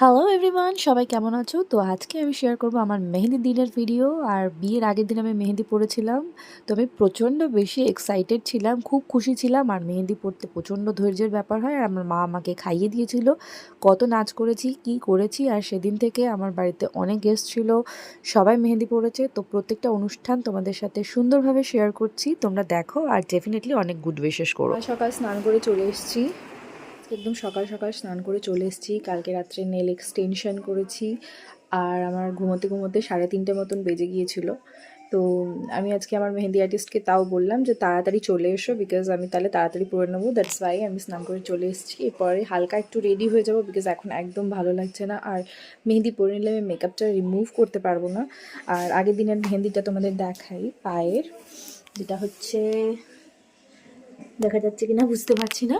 Hello everyone সবাই কেমন আছো? তো আজকে আমি শেয়ার করব আমার মেহেন্দি দিনের ভিডিও আর বিয়ের আগের দিন আমি মেহেন্দি পড়েছিলাম তো আমি প্রচণ্ড বেশি এক্সাইটেড ছিলাম, খুব খুশি ছিলাম, আর মেহেন্দি পড়তে প্রচণ্ড ধৈর্যের ব্যাপার হয়, আর আমার মা আমাকে খাইয়ে দিয়েছিল। কত নাচ করেছি, কি করেছি, আর সেদিন থেকে আমার বাড়িতে অনেক গেস্ট ছিল, সবাই মেহেন্দি পড়েছে তো প্রত্যেকটা অনুষ্ঠান তোমাদের সাথে সুন্দরভাবে শেয়ার করছি, তোমরা দেখো, আর ডেফিনেটলি অনেক গুড উইশেস করো। সকাল স্নান করে চলে এসেছি। একদম সকাল সকাল স্নান করে চলে এসেছি। কালকে রাত্রে নেল এক্সটেনশন করেছি আর আমার ঘুমোতে ঘুমোতে সাড়ে তিনটে মতন বেজে গিয়েছিল। তো আমি আজকে আমার মেহেন্দি আর্টিস্টকে তাও বললাম যে তাড়াতাড়ি চলে এসো বিকজ আমি তাহলে তাড়াতাড়ি পরে নেব। দ্যাটস ওয়াই আমি স্নান করে চলে এসেছি। এরপরে হালকা একটু রেডি হয়ে যাব বিকজ এখন একদম ভালো লাগছে না। আর মেহেন্দি পরে নিলে আমি মেকআপটা রিমুভ করতে পারব না। আর আগের দিনের মেহেন্দিটা তোমাদের দেখাই, পায়ের। যেটা হচ্ছে, দেখা যাচ্ছে কিনা বুঝতে পারছি না।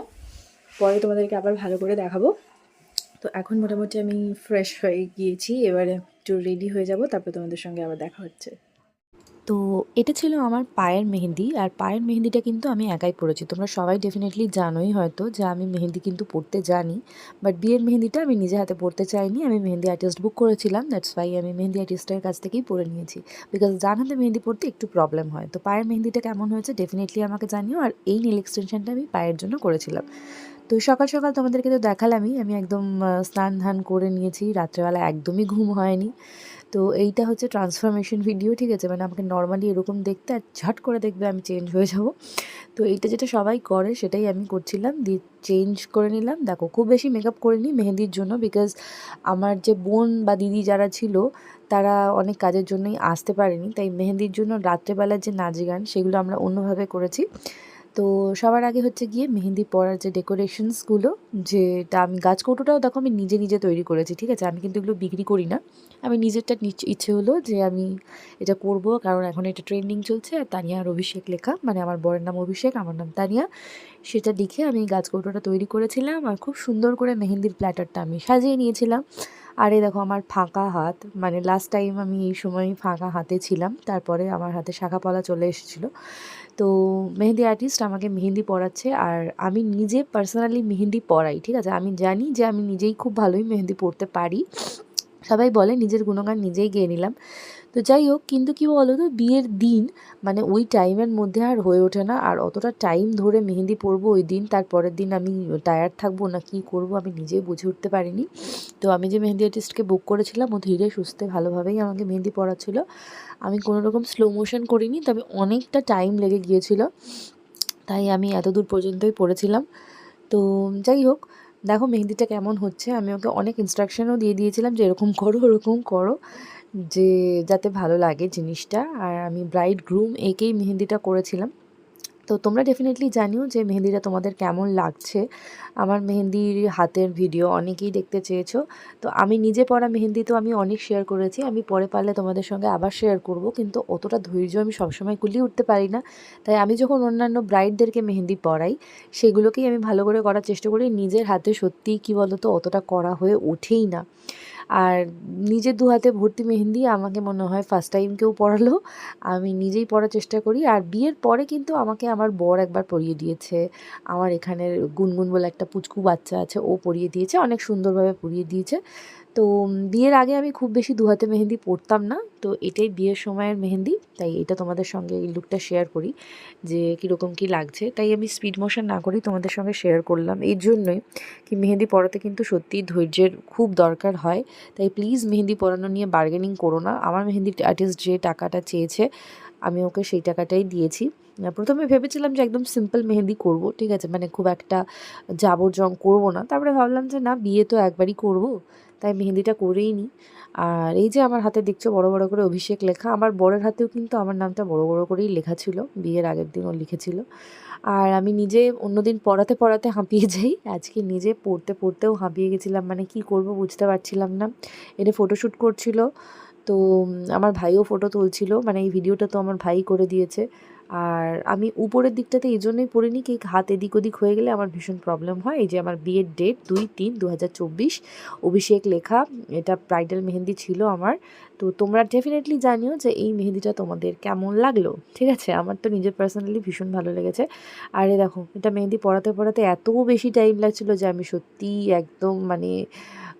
পরে তোমাদেরকে আবার ভালো করে দেখাবো। তো এখন মোটামুটি আমি ফ্রেশ হয়ে গিয়েছি, এবারে একটু রেডি হয়ে যাব, তারপরে তোমাদের সঙ্গে আবার দেখা হচ্ছে। তো এটা ছিল আমার পায়ের মেহেন্দি, আর পায়ের মেহেন্দিটা কিন্তু আমি একাই পড়েছি তোমরা সবাই ডেফিনেটলি জানোই হয়তো যে আমি মেহেন্দি কিন্তু পড়তে জানি বাট বিয়ের মেহেন্দিটা আমি নিজে হাতে পড়তে চাইনি। আমি মেহেন্দি আর্টিস্ট বুক করেছিলাম দ্যাটস ওয়াই আমি মেহেন্দি আর্টিস্টের কাছ থেকেই পরে নিয়েছি। বিকজ জান হাতে মেহেন্দি পড়তে একটু প্রবলেম হয়। তো পায়ের মেহেন্দিটা কেমন হয়েছে ডেফিনেটলি আমাকে জানিও, আর এই নীল এক্সটেনশনটা আমি পায়ের জন্য করেছিলাম। তো সকাল সকাল তোমাদেরকে তো দেখালামই। আমি একদম স্নান ধান করে নিয়েছি। রাত্রেবেলা একদমই ঘুম হয়নি। তো এইটা হচ্ছে ট্রান্সফরমেশন ভিডিও ঠিক আছে? মানে আমাকে নর্মালি এরকম দেখতে আর ঝট করে দেখবে আমি চেঞ্জ হয়ে যাব। তো এইটা যেটা সবাই করে, সেটাই আমি করছিলাম। দিয়ে চেঞ্জ করে নিলাম। দেখো, খুব বেশি মেকআপ করিনি মেহেন্দির জন্য বিকজ আমার যে বোন বা দিদি যারা ছিল, তারা অনেক কাজের জন্যই আসতে পারেনি। তাই মেহেন্দির জন্য রাত্রেবেলার যে নাচ গান, সেগুলো আমরা অন্যভাবে করেছি। তো সবার আগে হচ্ছে গিয়ে মেহেন্দি পরার যে ডেকোরেশনসগুলো যেটা আমি গাছ কৌটোটাও দেখো আমি নিজে নিজে তৈরি করেছি, ঠিক আছে? আমি কিন্তু এগুলো বিক্রি করি না। আমি নিজেরটা ইচ্ছে হলো যে আমি এটা করব, কারণ এখন এটা ট্রেন্ডিং চলছে। আর তানিয়া আর অভিষেক লেখা মানে আমার বরের নাম অভিষেক, আমার নাম তানিয়া। সেটা দেখে আমি গাছ কৌটোটা তৈরি করেছিলাম, আর খুব সুন্দর করে মেহেন্দির প্ল্যাটারটা আমি সাজিয়ে নিয়েছিলাম। আর এই দেখো, আমার ফাঁকা হাত মানে লাস্ট টাইম আমি এই সময় ফাঁকা হাতে ছিলাম, তারপরে আমার হাতে শাখা পলা চলে এসেছিল। তো মেহেন্দি আর্টিস্ট আমাকে মেহেন্দি পড়াচ্ছে আর আমি নিজে পার্সোনালি মেহেন্দি পড়াই ঠিক আছে? আমি জানি যে আমি নিজেই খুব ভালোই মেহেন্দি পড়তে পারি। সবাই বলে নিজের গুণগান নিজেই গিয়ে নিলাম। তো যাই হোক, কিন্তু কী বলো তো বিয়ের দিন মানে ওই টাইমের মধ্যে আর হয়ে ওঠে না। আর অতটা টাইম ধরে মেহেন্দি পরবো ওই দিন, তারপরের দিন আমি টায়ার্ড থাকব না কি করব, আমি নিজেই বুঝে উঠতে পারিনি। তো আমি যে মেহেন্দি আর্টিস্টকে বুক করেছিলাম, ও ধীরে সুস্থে ভালোভাবেই আমাকে মেহেন্দি পড়াচ্ছিল আমি কোনো রকম স্লো মোশন করিনি, তবে অনেকটা টাইম লেগে গিয়েছিল। তাই আমি এত দূর পর্যন্তই পড়েছিলাম। তো যাই হোক, দেখো মেহেন্দিটা কেমন হচ্ছে। আমি ওকে অনেক ইনস্ট্রাকশনও দিয়ে দিয়েছিলাম যে, এরকম করো, ওরকম করো। যে যাতে ভালো লাগে জিনিসটা। আর আমি ব্রাইড গ্রুম একেই মেহেন্দিটা করেছিলাম। তো তোমরা ডেফিনেটলি জানিও যে মেহেন্দিটা তোমাদের কেমন লাগছে। আমার মেহেন্দির হাতের ভিডিও অনেকেই দেখতে চেয়েছো। তো আমি নিজে পড়া মেহেন্দি তো আমি অনেক শেয়ার করেছি। আমি পরে পারলে তোমাদের সঙ্গে আবার শেয়ার করব। কিন্তু অতটা ধৈর্য আমি সবসময় কুলিয়ে উঠতে পারি না। তাই আমি যখন অন্যান্য ব্রাইডদেরকে মেহেন্দি পড়াই সেগুলোকেই আমি ভালো করে করার চেষ্টা করি। নিজের হাতে সত্যিই কী বলতো, অতটা করা হয়ে ওঠেই না। আর নিজের দু হাতে ভর্তি মেহেন্দি আমাকে মনে হয় ফার্স্ট টাইম কেউ পড়ালো আমি নিজেই পড়ার চেষ্টা করি। আর বিয়ের পরে কিন্তু আমাকে আমার বর একবার পরিয়ে দিয়েছে। আমার এখানের গুনগুন বলে একটা পুচকু বাচ্চা আছে, ও পরিয়ে দিয়েছে। অনেক সুন্দরভাবে পরিয়ে দিয়েছে। তো বিয়ের আগে আমি খুব বেশি দু হাতে মেহেন্দি পরতাম না। তো এটাই বিয়ের সময়ের মেহেন্দি, তাই এটা তোমাদের সঙ্গে এই লুকটা শেয়ার করি, যে কীরকম কী লাগছে। তাই আমি স্পিড মোশন না করেই তোমাদের সঙ্গে শেয়ার করলাম। এই জন্যই কি মেহেন্দি পরাতে কিন্তু সত্যিই ধৈর্যের খুব দরকার হয়। তাই প্লিজ মেহেন্দি পরানো নিয়ে বার্গেনিং করো না। আমার মেহেন্দি আর্টিস্ট যে টাকাটা চেয়েছে, আমি ওকে সেই টাকাটাই দিয়েছি। প্রথমে ভেবেছিলাম যে একদম সিম্পল মেহেন্দি করব, ঠিক আছে? মানে খুব একটা জাবর জং করব না। তারপরে ভাবলাম যে না, বিয়ে তো একবারই করব। তাই মেহেন্দিটা করেই নিই আর এই যে আমার হাতে দেখছ বড় বড় করে অভিষেক লেখা, আমার বরের হাতেও কিন্তু আমার নামটা বড় বড় করেই লেখা ছিল, বিয়ের আগের দিন ও লিখেছিল। আর আমি নিজে অন্যদিন পড়াতে পড়াতে হাঁপিয়ে যাই, আজকে নিজে পড়তে পড়তেও হাঁপিয়ে গেছিলাম মানে কি করব বুঝতে পারছিলাম না। এনে ফটোশ্যুট করছিল, তো আমার ভাইও ফটো তুলছিল মানে এই ভিডিওটা তো আমার ভাই করে দিয়েছে। আর আমি উপরের দিকটাতে এই জন্যই পড়িনি কি হাত এদিক ওদিক হয়ে গেলে আমার ভীষণ প্রবলেম হয়। এই যে আমার বিয়ের ডেট দুই তিন দু অভিষেক লেখা, এটা ব্রাইডাল মেহেন্দি ছিল আমার। তো তোমরা ডেফিনেটলি জানিও যে এই মেহেন্দিটা তোমাদের কেমন লাগল, ঠিক আছে? আমার তো নিজের পার্সোনালি ভীষণ ভালো লেগেছে। আরে দেখো, এটা মেহেন্দি পড়াতে পড়াতে এত বেশি টাইম লাগছিল যে আমি সত্যিই একদম মানে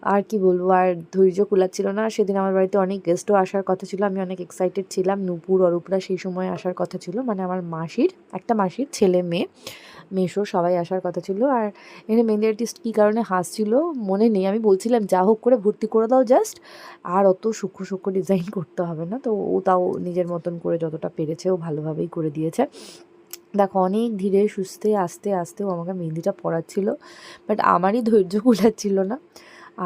আর কি বলব, আর ধৈর্য কুলাচ্ছিল না। সেদিন আমার বাড়িতে অনেক গেস্টও আসার কথা ছিল। আমি অনেক এক্সাইটেড ছিলাম। নূপুর, অরূপরা সেই সময় আসার কথা ছিল। মানে আমার মাসির, একটা মাসির ছেলে মেয়ে মেশো সবাই আসার কথা ছিল। আর এখানে মেহেন্দি আর্টিস্ট কী কারণে হাসছিল মনে নেই। আমি বলছিলাম, যা হোক করে ভর্তি করে দাও জাস্ট আর অত সূক্ষ্ম সূক্ষ্ম ডিজাইন করতে হবে না। তো ও তাও নিজের মতন করে যতটা পেরেছে, ও ভালোভাবেই করে দিয়েছে। দেখো, অনেক ধীরে, সুস্থে, আস্তে আস্তে ও আমাকে মেহেন্দিটা পড়াচ্ছিল বাট আমারই ধৈর্য কুলাচ্ছিল না।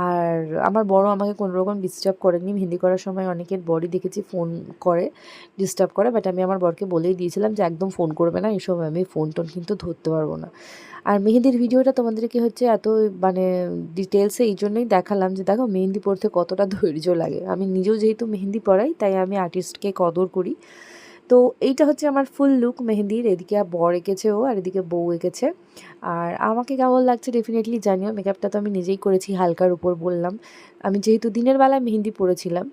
আর আমার বড় আমাকে কোনো রকম ডিস্টার্ব করেনি। মেহেন্দি করার সময় অনেকের বডি দেখেছি ফোন করে ডিস্টার্ব করে বাট আমি আমার বরকে বলেই দিয়েছিলাম যে একদম ফোন করবে না, এসব আমি ফোন টোন কিন্তু ধরতে পারব না। আর মেহেন্দির ভিডিওটা তোমাদেরকে হচ্ছে এত মানে ডিটেলসে এই জন্যই দেখালাম যে দেখো মেহেন্দি পড়তে কতটা ধৈর্য লাগে। আমি নিজেও যেহেতু মেহেন্দি পড়াই, তাই আমি আর্টিস্টকে কদর করি। তো এইটা হচ্ছে আমার ফুল লুক মেহেন্দির। এদিকে বর এঁকেছে ও আর এদিকে বউ এঁকেছে। আর আমাকে কেমন লাগছে ডেফিনেটলি জানিও মেকআপটা তো আমি নিজেই করেছি হালকার উপর বললাম। আমি যেহেতু দিনের বেলায় মেহেন্দি পরেছিলাম,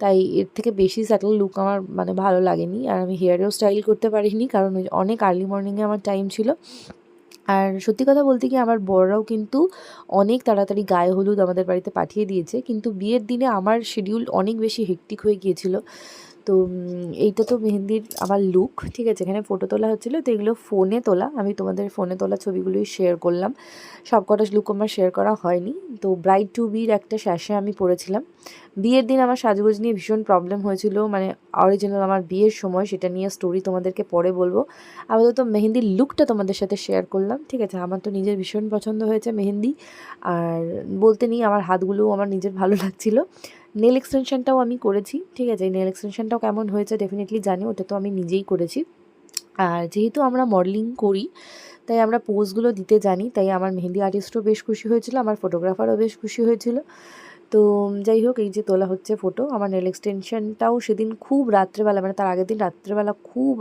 তাই এর থেকে বেশি স্যাটেল লুক আমার মানে ভালো লাগেনি। আর আমি হেয়ারেও স্টাইল করতে পারিনি, কারণ অনেক আর্লি মর্নিংয়ে আমার টাইম ছিল। আর সত্যি কথা বলতে কি, আমার বড়রাও কিন্তু অনেক তাড়াতাড়ি গায়ে হলুদ আমাদের বাড়িতে পাঠিয়ে দিয়েছে। কিন্তু বিয়ের দিনে আমার শিডিউল অনেক বেশি হেকটিক হয়ে গিয়েছিল। তো এইটা তো মেহেন্দির আমার লুক ঠিক আছে? এখানে ফটো তোলা হচ্ছিল, তো এগুলো ফোনে তোলা। আমি তোমাদের ফোনে তোলা ছবিগুলোই শেয়ার করলাম। সব কটা লুক আমার শেয়ার করা হয়নি। তো ব্রাইড টু বির একটা শ্যাশে আমি পড়েছিলাম বিয়ের দিন আমার সাজগোজ নিয়ে ভীষণ প্রবলেম হয়েছিল। মানে অরিজিনাল আমার বিয়ের সময়, সেটা নিয়ে স্টোরি তোমাদেরকে পরে বলব। আপাতত মেহেন্দির লুকটা তোমাদের সাথে শেয়ার করলাম, ঠিক আছে? আমার তো নিজের ভীষণ পছন্দ হয়েছে মেহেন্দি। আর বলতে নিই, আমার হাতগুলোও আমার নিজের ভালো লাগছিল। নেল এক্সটেনশনটাও আমি করেছি, ঠিক আছে? এই নেল এক্সটেনশনটাও কেমন হয়েছে ডেফিনেটলি জানি, ওটা তো আমি নিজেই করেছি। আর যেহেতু আমরা মডেলিং করি, তাই আমরা পোজগুলো দিতে জানি, তাই আমার মেহেন্দি আর্টিস্টও বেশ খুশি হয়েছিল, আমার ফটোগ্রাফারও বেশ খুশি হয়েছিল। তো যাই হোক, এই যে তোলা হচ্ছে ফটো আমার নেল এক্সটেনশনটাও সেদিন খুব রাত্রেবেলা মানে তার আগের দিন রাত্রেবেলা খুব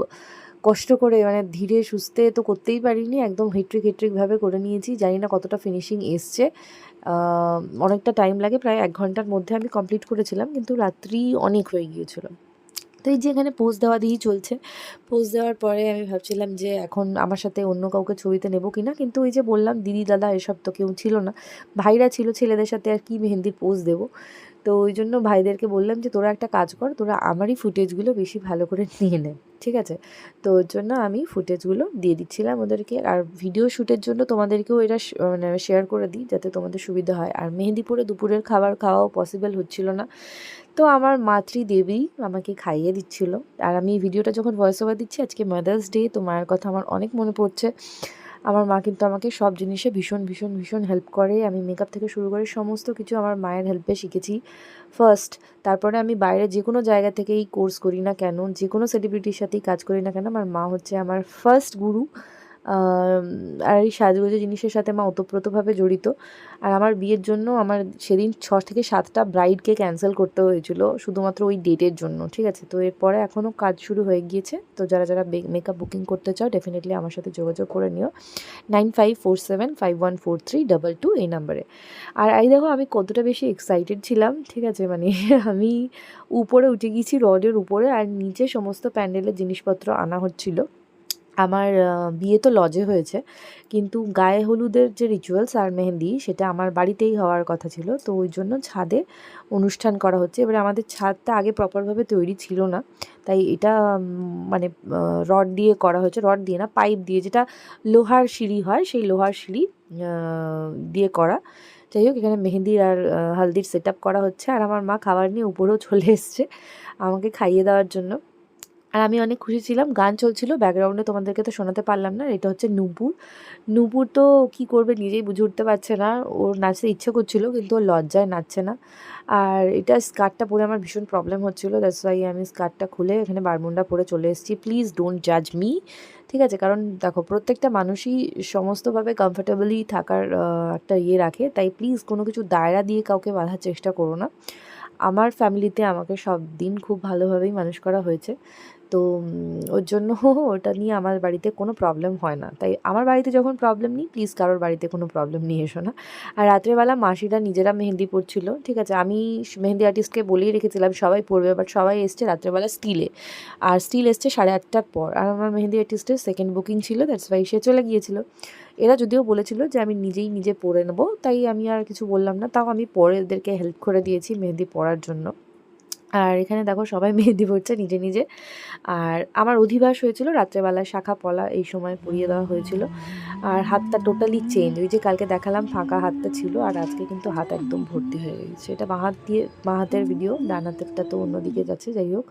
কষ্ট করে মানে ধীরে সুস্থে তো করতেই পারিনি, একদম হেট্রিক হেট্রিকভাবে করে নিয়েছি। জানি না কতটা ফিনিশিং এসছে। অনেকটা টাইম লাগে, প্রায় এক ঘণ্টার মধ্যে আমি কমপ্লিট করেছিলাম, কিন্তু রাত্রি অনেক হয়ে গিয়েছিল। তো এই যে এখানে পোজ দেওয়া দিয়েই চলছে। পোজ দেওয়ার পরে আমি ভাবছিলাম যে এখন আমার সাথে অন্য কাউকে ছবিতে নেব কি না, কিন্তু ওই যে বললাম, দিদি, দাদা, এসব তো কেউ ছিল না। ভাইরা ছিল, ছেলেদের সাথে আর কি মেহেন্দির পোজ দেবো। তো ওই জন্য ভাইদেরকে বললাম যে, তোরা একটা কাজ কর, তোরা আমারই ফুটেজগুলো বেশি ভালো করে নিয়ে নে। ঠিক আছে? তো ওর জন্য আমি ফুটেজগুলো দিয়ে দিচ্ছিলাম ওদেরকে। আর ভিডিও শ্যুটের জন্য তোমাদেরকেও এটা মানে শেয়ার করে দিই যাতে তোমাদের সুবিধা হয়। আর মেহেন্দি পরে দুপুরের খাবার খাওয়াও পসিবল হচ্ছিল না। তো আমার মাতৃদেবী আমাকে খাইয়ে দিচ্ছিল। আর আমি ভিডিওটা যখন ভয়েস ওভার দিচ্ছি, আজকে মাদার্স ডে তো মায়ের কথা আমার অনেক মনে পড়ছে। আমার মা কিন্তু আমাকে সব জিনিসে ভীষণ ভীষণ ভীষণ হেল্প করে। আমি মেকআপ থেকে শুরু করে সমস্ত কিছু আমার মায়ের হেল্পে শিখেছি। ফার্স্ট তারপরে আমি বাইরে যে কোনো জায়গা থেকেই কোর্স করি না কেন, যে কোনো সেলিব্রিটির সাথেই কাজ করি না কেন, আমার মা হচ্ছে আমার ফার্স্ট গুরু আর এই সাজগোজের জিনিসের সাথে মা ওতপ্রোতভাবে জড়িত। আর আমার বিয়ের জন্য আমার সেদিন ছ থেকে সাতটা ব্রাইডকে ক্যান্সেল করতে হয়েছিল, শুধুমাত্র ওই ডেটের জন্য, ঠিক আছে? তো এরপরে এখনও কাজ শুরু হয়ে গিয়েছে। তো যারা যারা মেকআপ বুকিং করতে চাও ডেফিনেটলি আমার সাথে যোগাযোগ করে নিও। Nine five four seven five one four three double two এই নাম্বারে আর এই দেখো, আমি কতটা বেশি এক্সাইটেড ছিলাম, ঠিক আছে? মানে আমি উপরে উঠে গিয়েছি রডের উপরে, আর নিচে সমস্ত প্যান্ডেলের জিনিসপত্র আনা হচ্ছিল। আমার বিয়ে তো লজে হয়েছে। কিন্তু গায়ে হলুদের যে রিচুয়ালস আর মেহেন্দি সেটা আমার বাড়িতেই হওয়ার কথা ছিল। তো ওই জন্য ছাদে অনুষ্ঠান করা হচ্ছে। এবারে আমাদের ছাদটা আগে প্রপারভাবে তৈরি ছিল না। তাই এটা মানে রড দিয়ে করা হয়েছে। রড দিয়ে না, পাইপ দিয়ে যেটা লোহার সিঁড়ি হয় সেই লোহার সিঁড়ি দিয়ে করা। যাই হোক, এখানে মেহেন্দির আর হালদির সেট করা হচ্ছে। আর আমার মা খাবার নিয়ে উপরেও চলে এসছে আমাকে খাইয়ে দেওয়ার জন্য। আর আমি অনেক খুশি ছিলাম। গান চলছিল ব্যাকগ্রাউন্ডে তোমাদেরকে তো শোনাতে পারলাম না এটা হচ্ছে নুপুর। নুপুর তো কি করবে নিজেই বুঝে উঠতে পারছে না, ওর নাচতে ইচ্ছে করছিল, কিন্তু ওর লজ্জায় নাচছে না। আর এটা স্কার্টটা পরে আমার ভীষণ প্রবলেম হচ্ছিল দ্যাটস ওয়াই আমি স্কার্টটা খুলে এখানে বারমুন্ডা পরে চলে এসেছি। প্লিজ ডোন্ট জাজ মি ঠিক আছে? কারণ দেখো, প্রত্যেকটা মানুষই সমস্তভাবে কমফোর্টেবলি থাকার একটা ইয়ে রাখে, তাই প্লিজ কোনো কিছু দায়রা দিয়ে কাউকে বাঁধার চেষ্টা করো না। আমার ফ্যামিলিতে আমাকে সব দিন খুব ভালোভাবেই মানুষ করা হয়েছে। তো ওর জন্য ওটা নিয়ে আমার বাড়িতে কোনো প্রবলেম হয় না। তাই আমার বাড়িতে যখন প্রবলেম নেই প্লিজ কারোর বাড়িতে কোনো প্রবলেম নিয়ে এসো না। আর রাত্রেবেলা মাসিরা নিজেরা মেহেন্দি পড়ছিল ঠিক আছে? আমি মেহেন্দি আর্টিস্টকে বলেই রেখেছিলাম, সবাই পড়বে বাট সবাই এসছে রাত্রেবেলা স্টিলে আর স্টিল এসছে সাড়ে আটটার পর। আর আমার মেহেন্দি আর্টিস্টের সেকেন্ড বুকিং ছিল দ্যাটস ওয়াই সে চলে গিয়েছিল। এরা যদিও বলেছিল যে, আমি নিজেই নিজে পরে নেব। তাই আমি আর কিছু বললাম না। তাও আমি পরে এদেরকে হেল্প করে দিয়েছি মেহেন্দি পরার জন্য। আর এখানে দেখো সবাই মেহেন্দি পড়ছে নিজে নিজে। আর আমার অধিবাস হয়েছিল রাত্রেবেলায় শাখা পলা এই সময় পরিয়ে দেওয়া হয়েছিল। আর হাতটা টোটালি চেঞ্জ ওই যে কালকে দেখালাম ফাঁকা হাতটা ছিল আর আজকে কিন্তু হাত একদম ভর্তি হয়ে গেছে। এটা বাঁ হাত দিয়ে বাঁ হাতের ভিডিও ডান হাতেরটা তো অন্যদিকে যাচ্ছে, যাই হোক।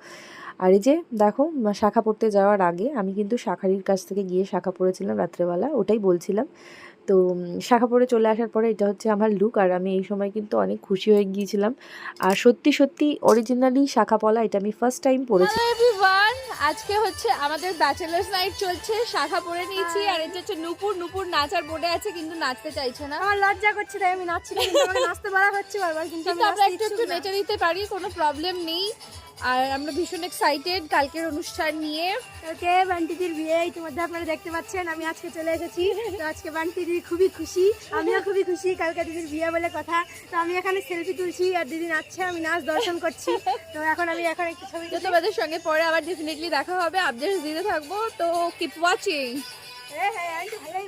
আর এই যে দেখো শাখা পড়তে যাওয়ার আগে আমি কিন্তু শাখারির কাছ থেকে গিয়ে শাখা পড়েছিলাম রাত্রেবেলা, ওটাই বলছিলাম। তো শাখা পরে চলে আসার পরে এটা হচ্ছে আমার লুক আর আমি এই সময় কিন্তু অনেক খুশি হয়ে গিয়েছিলাম। আর সত্যি সত্যি অরিজিনালি শাখা পলা এটা আমি ফার্স্ট টাইম এভরিওয়ান আজকে হচ্ছে আমাদের ব্যাচেলার্স নাইট চলছে শাখা পরে নিয়েছি আর এটা হচ্ছে নুপুর। নুপুর নাচার বোর্ডে আছে কিন্তু নাচতে চাইছে না। আমার লজ্জা করছে তাই আমি নাচছি না কিন্তু আমাকে নাচতে বলা হচ্ছে বারবার কিন্তু আমি কিন্তু আমরা একটু একটু নেচে নিতে পারি কোনো প্রবলেম নেই। আর আমরা ভীষণ এক্সাইটেড কালকের অনুষ্ঠান নিয়ে। ওকে বান্টিদির বিয়ে ইতিমধ্যে আপনারা দেখতে পাচ্ছেন আমি আজকে চলে এসেছি। তো আজকে বান্টিদি খুবই খুশি আমিও খুবই খুশি কালকে দিদির বিয়ে বলে কথা। তো আমি এখানে সেলফি তুলছি আর দিদি নাচছে আমি নাচ দর্শন করছি। তো এখন আমি এখন একটু ছবি তো তোমাদের সঙ্গে পরে আবার ডেফিনেটলি দেখা হবে। আপডেটস দিতে থাকব তো কিপ ওয়াচিং হ্যাঁ হ্যাঁ আন্টি ভালোই।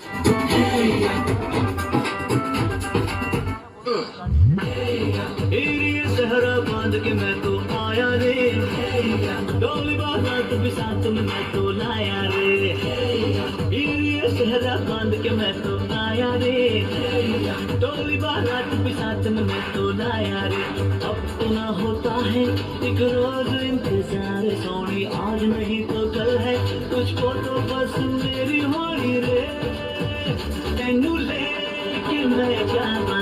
के तो आया रे। डोली बारात भी साथ में मैं तो लाया रे। एरिया सहरा बाँध के मैं तो आया रे। डोली बारात भी साथ में मैं तो लाया रे। अब तो ना होता है एक रोज इंतज़ार। सोनी आज नहीं तो कल है। तुझको तो बस मेरी होनी रे। तेनू लेके मैं जावांगा